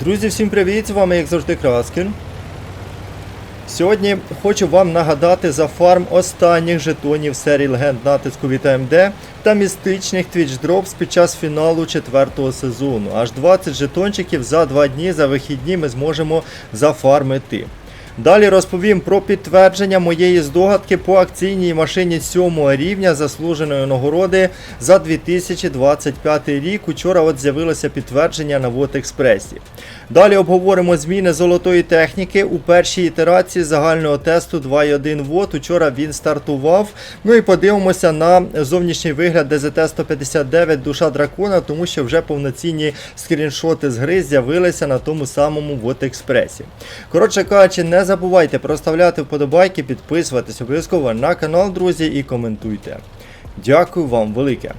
Друзі, всім привіт! З вами, як завжди, Краскін. Сьогодні хочу вам нагадати за фарм останніх жетонів серії легенд натиску від AMD та містичних Drops під час фіналу четвертого сезону. Аж 20 жетончиків за 2 дні за вихідні ми зможемо зафармити. Далі розповім про підтвердження моєї здогадки по акційній машині 7 рівня заслуженої нагороди за 2025 рік. Учора от з'явилося підтвердження на WotExpress. Далі обговоримо зміни золотої техніки у першій ітерації загального тесту 2.1 вод. Учора він стартував. Ну і подивимося на зовнішній вигляд ДЗТ-159 душа дракона, тому що вже повноцінні скріншоти з гри з'явилися на тому самому WotExpress. Коротше кажучи, не забувайте проставляти вподобайки, підписуватись обов'язково на канал, друзі, і коментуйте. Дякую вам велике.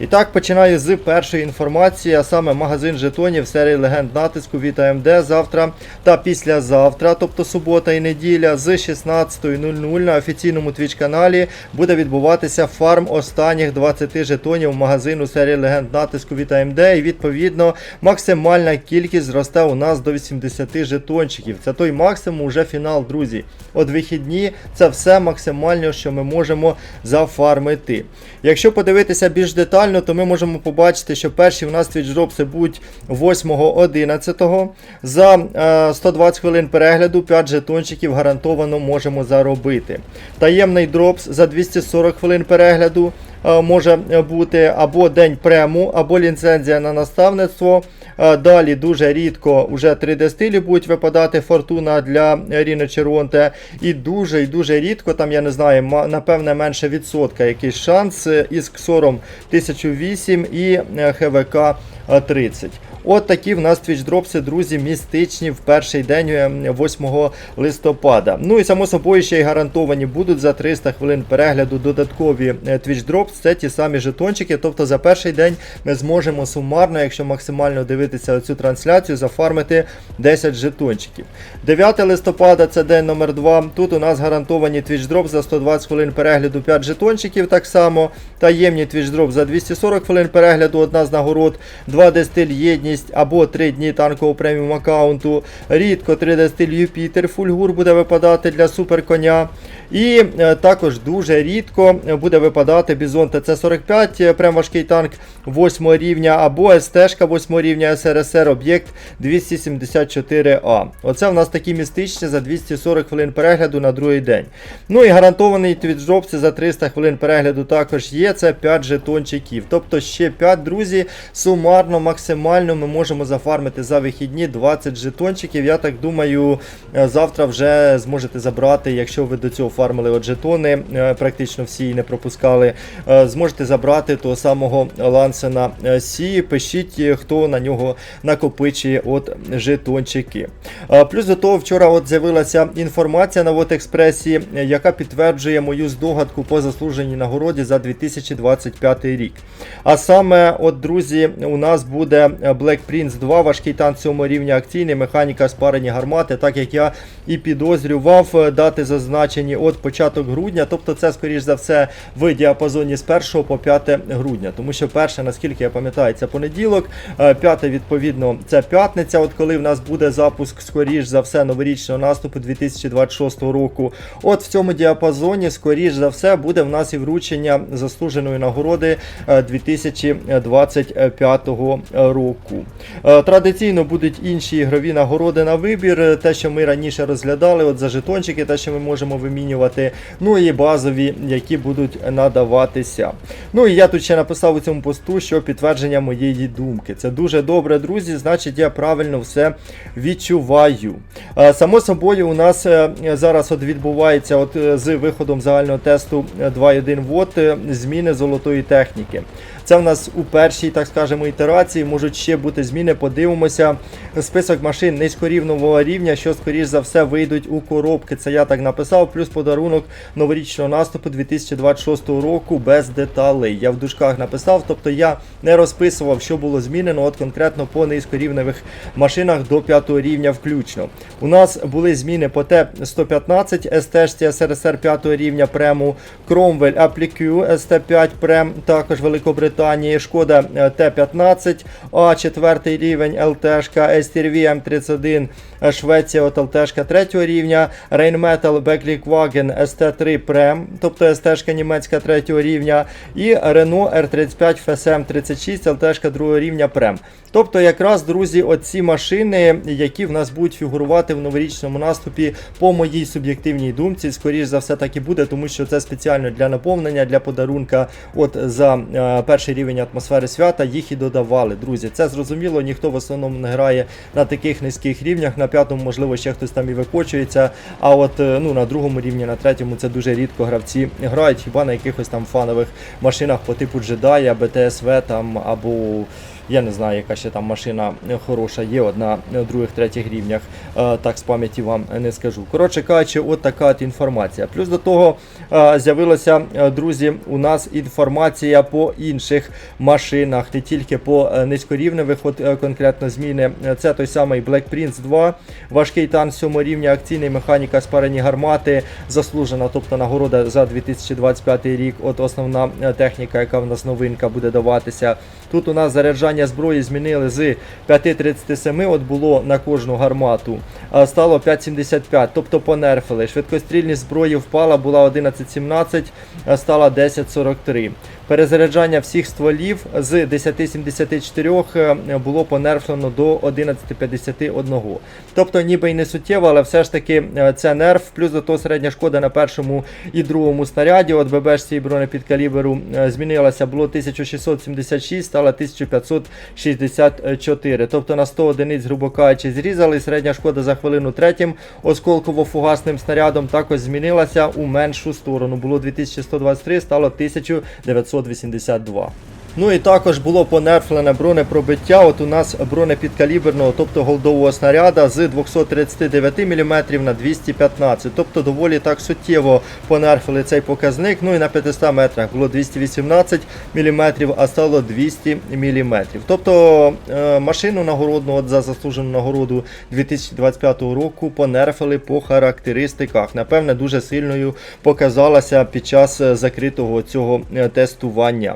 І так, починаю з першої інформації, а саме магазин жетонів серії легенд натиску від AMD завтра та післязавтра, тобто субота і неділя, з 16.00 на офіційному Twitch каналі буде відбуватися фарм останніх 20 жетонів магазину серії легенд натиску від AMD. І відповідно максимальна кількість зросте у нас до 80 жетончиків. Це той максимум, уже фінал, друзі. От вихідні це все максимально, що ми можемо зафармити. Якщо подивитися більш детально, то ми можемо побачити, що перші в нас твічдропси будуть 8.11. За е, 120 хвилин перегляду 5 жетончиків гарантовано можемо заробити. Таємний дропс за 240 хвилин перегляду е, може бути або день прему, або ліцензія на наставництво. Е, Далі дуже рідко вже 3D стилі будуть випадати фортуна для Ріни Червонте. І дуже і дуже рідко, там я не знаю, напевне менше відсотка якийсь шанс е, із ксором 1008 і е, ХВК е, 30. От такі в нас твічдропси, друзі, містичні в перший день е, 8 листопада. Ну і само собою ще й гарантовані будуть за 300 хвилин перегляду додаткові е, твічдропс. Це ті самі жетончики. Тобто за перший день ми зможемо сумарно, якщо максимально дивитися цю трансляцію, зафармити 10 жетончиків. 9 листопада це день номер 2. Тут у нас гарантовані твічдроп за 120 хвилин перегляду 5 жетончиків так само. Таємні твічдроп за 240 хвилин перегляду, одна з нагород, 2D стиль єдність або 3 дні танкового преміум аккаунту. Рідко 3D стиль Юпітер, фульгур буде випадати для суперконя. І е, також дуже рідко буде випадати Бізон ТЦ-45, е, прям важкий танк 8 рівня, або СТ 8 рівня СРСР об'єкт 274А. Оце в нас такі містичні за 240 хвилин перегляду на другий день. Ну і гарантований твітжопці за 300 хвилин перегляду також є. Це 5 жетончиків. Тобто ще 5, друзі, сумарно, максимально ми можемо зафармити за вихідні 20 жетончиків. Я так думаю, е, завтра вже зможете забрати, якщо ви до цього фармили от жетони, е, практично всі не пропускали. е, Зможете забрати того самого Лансена Сі. Пишіть, хто на нього накопичує от жетончики. Плюс до того, вчора от з'явилася інформація на е, яка підтверджує мою здогадку по заслуженій нагороді за 2025 рік. А саме, от, друзі, у нас буде е, Black Prince 2, важкий танк 7 рівня акційний, механіка спарені гармати, так як я і підозрював, е, дати зазначені от початок грудня, тобто це, скоріш за все, в діапазоні з 1 по 5 грудня. Тому що перше, наскільки я пам'ятаю, це понеділок, е, п'яте, відповідно, це п'ятниця, от коли в нас буде запуск, скоріш за все, новорічного наступу 2026 року. От в цьому діапазоні, скоріш за все, буде в нас і вручення заслуженої нагороди е, 2025 року. Е, Традиційно будуть інші ігрові нагороди на вибір, те, що ми раніше розглядали, от за жетончики, те, що ми можемо вимінювати, ну і базові, які будуть надаватися. Ну і я тут ще написав у цьому посту, що підтвердження моєї думки. Це дуже добре, друзі, значить я правильно все відчуваю. Е, Само собою, у нас е, зараз от відбувається от з виходом загального тесту е, 2.1 вод зміни золотої техніки. Це в нас у першій, так скажемо, ітерації можуть ще бути зміни. Подивимося. Список машин низькорівнового рівня, що скоріш за все вийдуть у коробки. Це я так написав. Плюс подарунок новорічного наступу 2026 року без деталей. Я в дужках написав, тобто я не розписував, що було змінено, от конкретно по низькорівневих машинах до 5 рівня включно. У нас були зміни по Т-115, СТ СРСР 5 рівня прему, Cromwell Applique ST5 прем, також Великобританії, Шкода е, Т-15, А4 рівень ЛТшка, STRV M31 е, Швеція от ЛТшка третього рівня, Rheinmetall Becklickwagen ST3 Prem, тобто СТшка німецька третього рівня, і Renault R35 FSM 36 ЛТшка другого рівня Prem. Тобто, якраз, друзі, оці машини, які в нас будуть фігурувати в новорічному наступі, по моїй суб'єктивній думці, скоріш за все так і буде, тому що це спеціально для наповнення, для подарунка. От за е, перший рівень атмосфери свята їх і додавали. Друзі, це зрозуміло, ніхто в основному не грає на таких низьких рівнях. На п'ятому, можливо, ще хтось там і викочується. А от е, ну, на другому рівні, на третьому це дуже рідко гравці грають, хіба на якихось там фанових машинах по типу Jedi, БТСВ там або. Я не знаю, яка ще там машина хороша є, одна на других, третіх рівнях. Е, Так з пам'яті вам не скажу. Коротше кажучи, от така от інформація. Плюс до того е, з'явилася, е, друзі, у нас інформація по інших машинах, не тільки по е, низькорівневих, от е, конкретно зміни. Е, Це той самий Black Prince 2, важкий танк 7 рівня, акційний механіка спарені гармати, заслужена, тобто нагорода за 2025 рік. От основна е, техніка, яка в нас новинка буде даватися. Тут у нас заряджання зброї змінили з 5,37, от було на кожну гармату, стало 5,75, тобто понерфили. Швидкострільність зброї впала, була 11,17, а стала 10,43. Перезаряджання всіх стволів з 10,74 е, було понерфлено до 11,51. Тобто ніби й не суттєво, але все ж таки е, це нерф, плюс до того середня шкода на першому і другому снаряді. От ББшці бронепідкаліберу е, змінилася, було 1676, стало 1564. Тобто на 100 одиниць, грубо кажучи, зрізали. Середня шкода за хвилину третім осколково-фугасним снарядом також змінилася у меншу сторону. Було 2123, стало 1982. Ну і також було понерфлене бронепробиття. От у нас бронепідкаліберного, тобто голдового снаряда з 239 мм на 215 Тобто доволі так суттєво понерфили цей показник. Ну і на 500 метрах було 218 мм, а стало 200 мм. Тобто е, машину нагородну от за заслужену нагороду 2025 року понерфили по характеристиках. Напевне, дуже сильною показалася під час е, закритого цього е, тестування.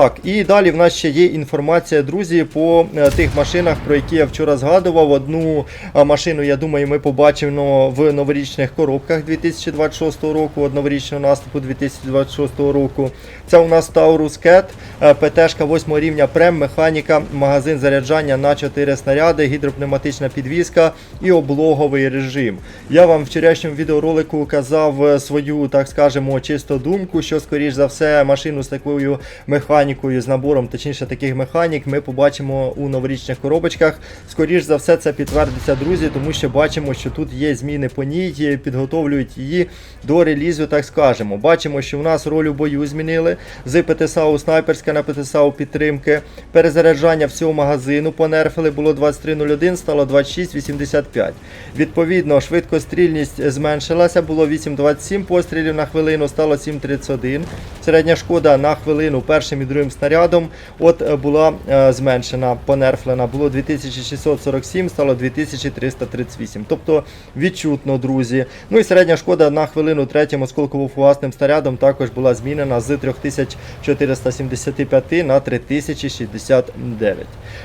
Так, і далі в нас ще є інформація, друзі, по е, тих машинах, про які я вчора згадував. Одну е, машину, я думаю, ми побачимо в новорічних коробках 2026 року, новорічного наступу 2026 року. Це у нас Taurus Cat, е, ПТшка 8 рівня Прем, механіка, магазин заряджання на 4 снаряди, гідропневматична підвізка і облоговий режим. Я вам в вчорашньому відеоролику казав е, свою, так скажемо, чисто думку, що скоріш за все машину з такою механікою, з набором, точніше таких механік, ми побачимо у новорічних коробочках. Скоріш за все, це підтвердиться, друзі, тому що бачимо, що тут є зміни по ній, підготовлюють її до релізу, так скажемо. Бачимо, що у нас роль у бою змінили з ПТСАУ снайперська на ПТСАУ підтримки. Перезаряджання всього магазину понерфили, було 23.01, стало 26.85. Відповідно, швидкострільність зменшилася, було 8.27 пострілів на хвилину, стало 7.31. Середня шкода на хвилину першим і другим снарядом от е, була е, зменшена, понерфлена. Було 2647, стало 2338. Тобто відчутно, друзі. Ну і середня шкода на хвилину третім осколково-фугасним снарядом також була змінена з 3475 на 3069.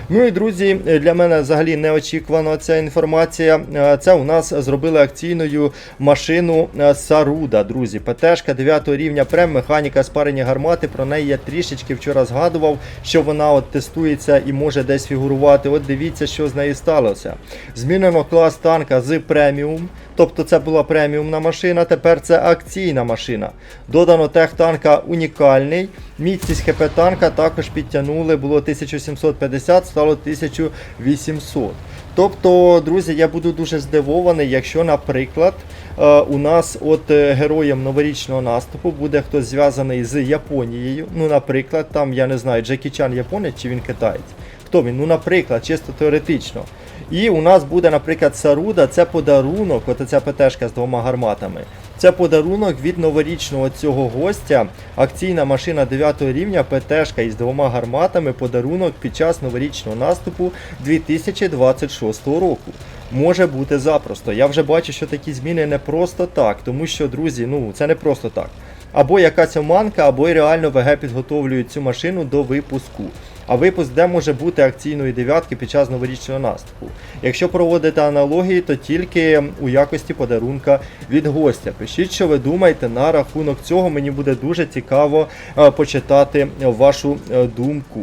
Ну і друзі, для мене взагалі неочікувано ця інформація. Е, Це у нас зробили акційною машину е, Саруда, друзі. ПТшка 9 рівня прем, механіка спарені гармати. Про неї я трішечки вчора згадував, що вона от тестується і може десь фігурувати. От дивіться, що з нею сталося. Змінено клас танка з преміум. Тобто це була преміумна машина, тепер це акційна машина. Додано тех танка унікальний. Міцність ХП танка також підтягнули, було 1750, стало 1800. Тобто, друзі, я буду дуже здивований, якщо, наприклад, е, у нас от е, героєм новорічного наступу буде хтось зв'язаний з Японією. Ну, наприклад, там, я не знаю, Джекі Чан японець чи він китаєць. Хто він? Ну, наприклад, чисто теоретично. І у нас буде, наприклад, Саруда, це подарунок, от ця ПТшка з двома гарматами. Це подарунок від новорічного цього гостя. Акційна машина 9 рівня, ПТшка із двома гарматами, подарунок під час новорічного наступу 2026 року. Може бути запросто. Я вже бачу, що такі зміни не просто так, тому що, друзі, ну це не просто так. Або якась оманка, або й реально ВГ підготовлюють цю машину до випуску. А випуск, де може бути акційної дев'ятки під час новорічного наступу. Якщо проводити аналогії, то тільки у якості подарунка від гостя. Пишіть, що ви думаєте на рахунок цього. Мені буде дуже цікаво е, почитати вашу е, думку.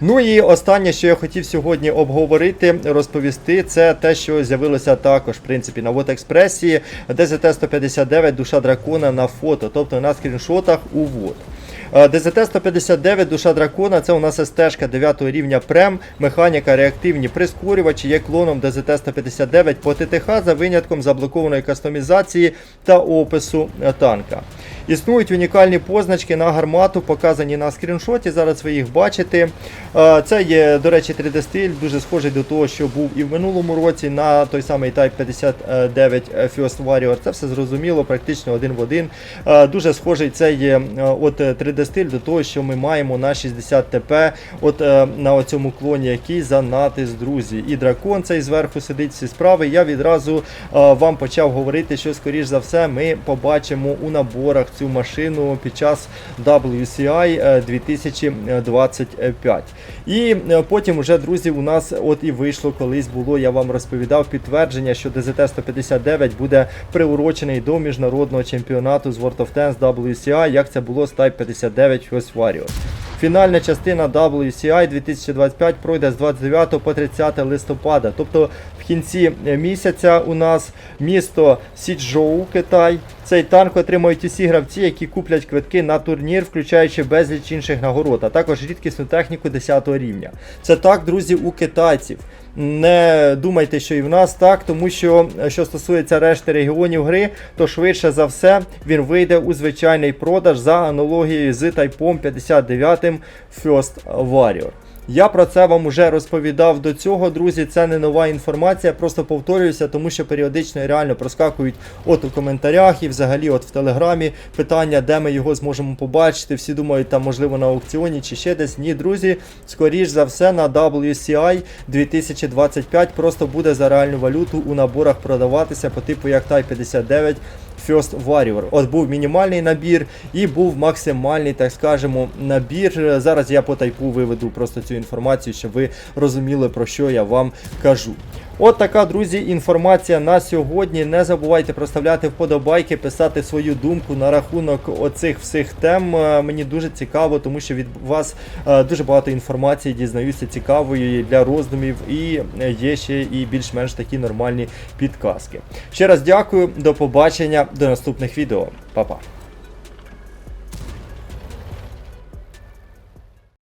Ну і останнє, що я хотів сьогодні обговорити, розповісти, це те, що з'явилося також, в принципі, на Вотекспресі ДЗТ-159 душа дракона на фото, тобто на скріншотах у ВОД. ДЗТ-159 душа дракона це у нас СТ 9 рівня прем, механіка, реактивні прискорювачі, є клоном ДЗТ-159 по ТТХ за винятком заблокованої кастомізації та опису е, танка. Існують унікальні позначки на гармату, показані на скріншоті. Зараз ви їх бачите. Е, Це є, до речі, 3D-стиль, дуже схожий до того, що був і в минулому році на той самий Type 59 First Warrior. Це все зрозуміло, практично один в один. Е, Дуже схожий цей є е, от 3D-стиль до того, що ми маємо на 60 ТП от е, на цьому клоні, який за натиск, друзі. І дракон цей зверху сидить всі справи. Я відразу е, вам почав говорити, що скоріш за все ми побачимо у наборах цю машину під час WCI е, 2025. І е, потім вже, друзі, у нас от і вийшло колись було, я вам розповідав підтвердження, що ДЗТ-159 буде приурочений до міжнародного чемпіонату з World of Tanks WCI, як це було з Type 59 First Warrior. Фінальна частина WCI 2025 пройде з 29 по 30 листопада. Тобто в кінці е, місяця у нас місто Сіджоу, Китай. Цей танк отримують усі гравці, які куплять квитки на турнір, включаючи безліч інших нагород, а також рідкісну техніку 10 рівня. Це так, друзі, у китайців. Не думайте, що і в нас так, тому що е, що стосується решти регіонів гри, то швидше за все він вийде у звичайний продаж за аналогією з тайпом 59 First Warrior. Я про це вам уже розповідав до цього, друзі. Це не нова інформація, просто повторююся, тому що періодично реально проскакують от у коментарях і взагалі от в телеграмі питання, де ми його зможемо побачити. Всі думають, там можливо на аукціоні чи ще десь. Ні, друзі, скоріш за все на WCI 2025 просто буде за реальну валюту у наборах продаватися по типу як Type 59 First Warrior. От був мінімальний набір і був максимальний, так скажемо, набір. Зараз я по тайпу виведу просто цю інформацію, щоб ви розуміли, про що я вам кажу. От така, друзі, інформація на сьогодні. Не забувайте проставляти вподобайки, писати свою думку на рахунок оцих всіх тем. Е, Мені дуже цікаво, тому що від вас е, дуже багато інформації дізнаюся цікавої для роздумів, і е, є ще і більш-менш такі нормальні підказки. Ще раз дякую, до побачення, до наступних відео. Па-па.